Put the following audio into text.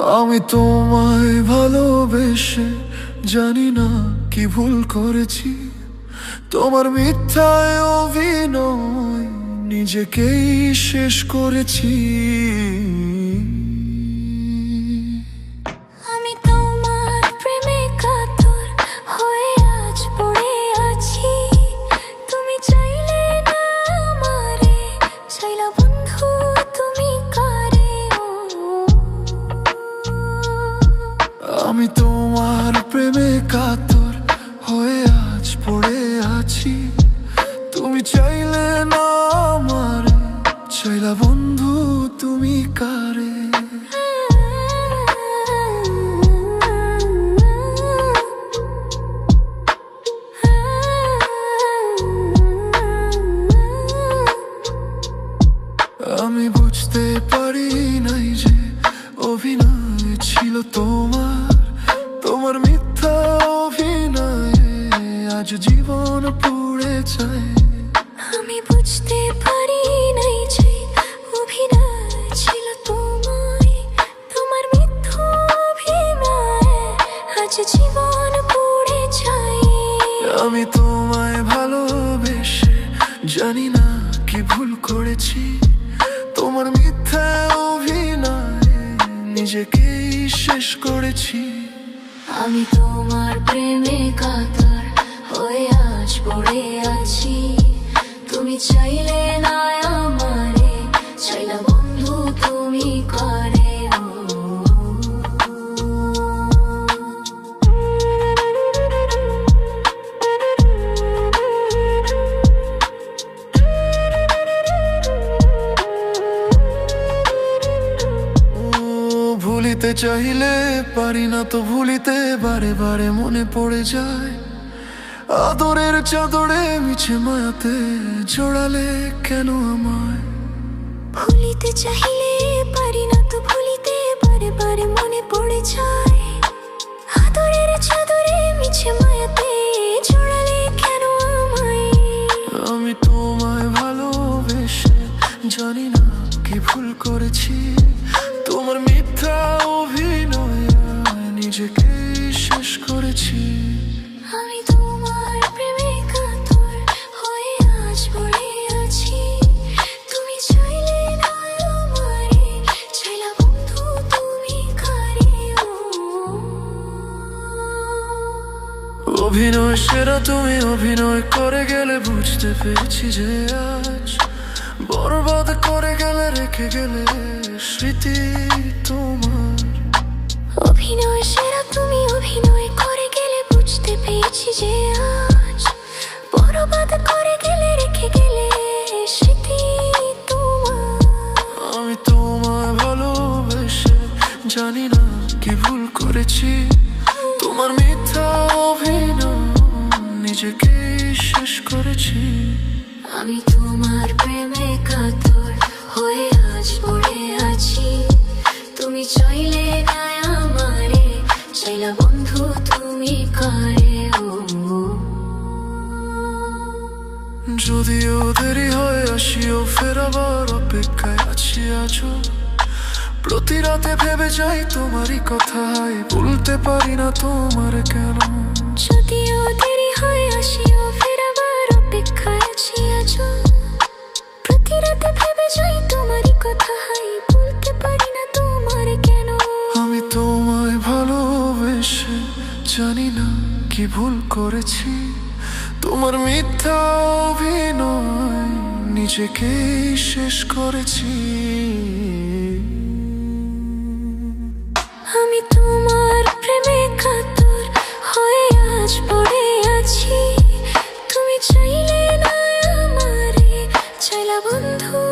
আমি তোমায় ভালোবেসে জানি না কি ভুল করেছি। তোমার মিথ্যায় অভিনয় নিজেকেই শেষ করেছি। কারে আমি বুঝতে পারি নাই যে অভিনয় ছিল তোমার। তোমার মিথ্যা অভিনয়ে আজ জীবন পুড়ে যায়। আমি বুঝতে পারি আমি তোমায় ভালোবেসে জানি না কি ভুল করেছি। তোমার মিথ্যা অভিনয় নিজেকেই শেষ করেছি। আমি তোমার প্রেমে কাতার হয়ে আজ পড়ে আছি। তুমি চাইলে ভুলিতে চাইলে পারি না তো ভুলিতে বারে বারে মনে পড়ে যায়। আদরের চাদরে মিছে মায়াতে জড়ালে কেন আমায়? ভুলিতে চাইলে পারি না তো ভুলিতে বারে বারে মনে পড়ে যায়। আদরের চাদরে মিছে মায়াতে জড়ালে কেন আমায়? আমি তোমায় ভালোবেসে জানি না কি ভুল করেছি। অভিনয় সেরা, তুমি অভিনয় করে গেলে বুঝতে পেরেছি যে আজ বরবাদ করে গেলে রেখে গেলে স্মৃতি তোমার। অভিনয় সেরা, তুমি অভিনয় করে গেলে বুঝতে পেরেছি যে আজ বরবাদ করে গেলে রেখে গেলে নিজেকে শেষ করেছি। আমি তোমার প্রেমে কাতর হয়ে আজ পড়ে আছি। তুমি চাইলে না আমারে চাইলা বন্ধু তুমি কারে ও। যদিও দেরি হয় আসিও ফেরাবার অপেক্ষায় আছি আজও। প্রতি রাতে ভেবে যাই তোমারই কথায় বলতে পারি না তোমার কেন। যদিও আছি? প্রতি রাতে ভেবে যাই তোমারই কথা হাই বলতে পারি না তোমার কেন? আমি তোমায় ভালোবেসে জানি না কি ভুল করেছি। তোমার মিথ্যা অভিনয় নিজেকেই শেষ করেছি। আমি তোমার প্রেমে কাতর হয়ে আজ বন্ধু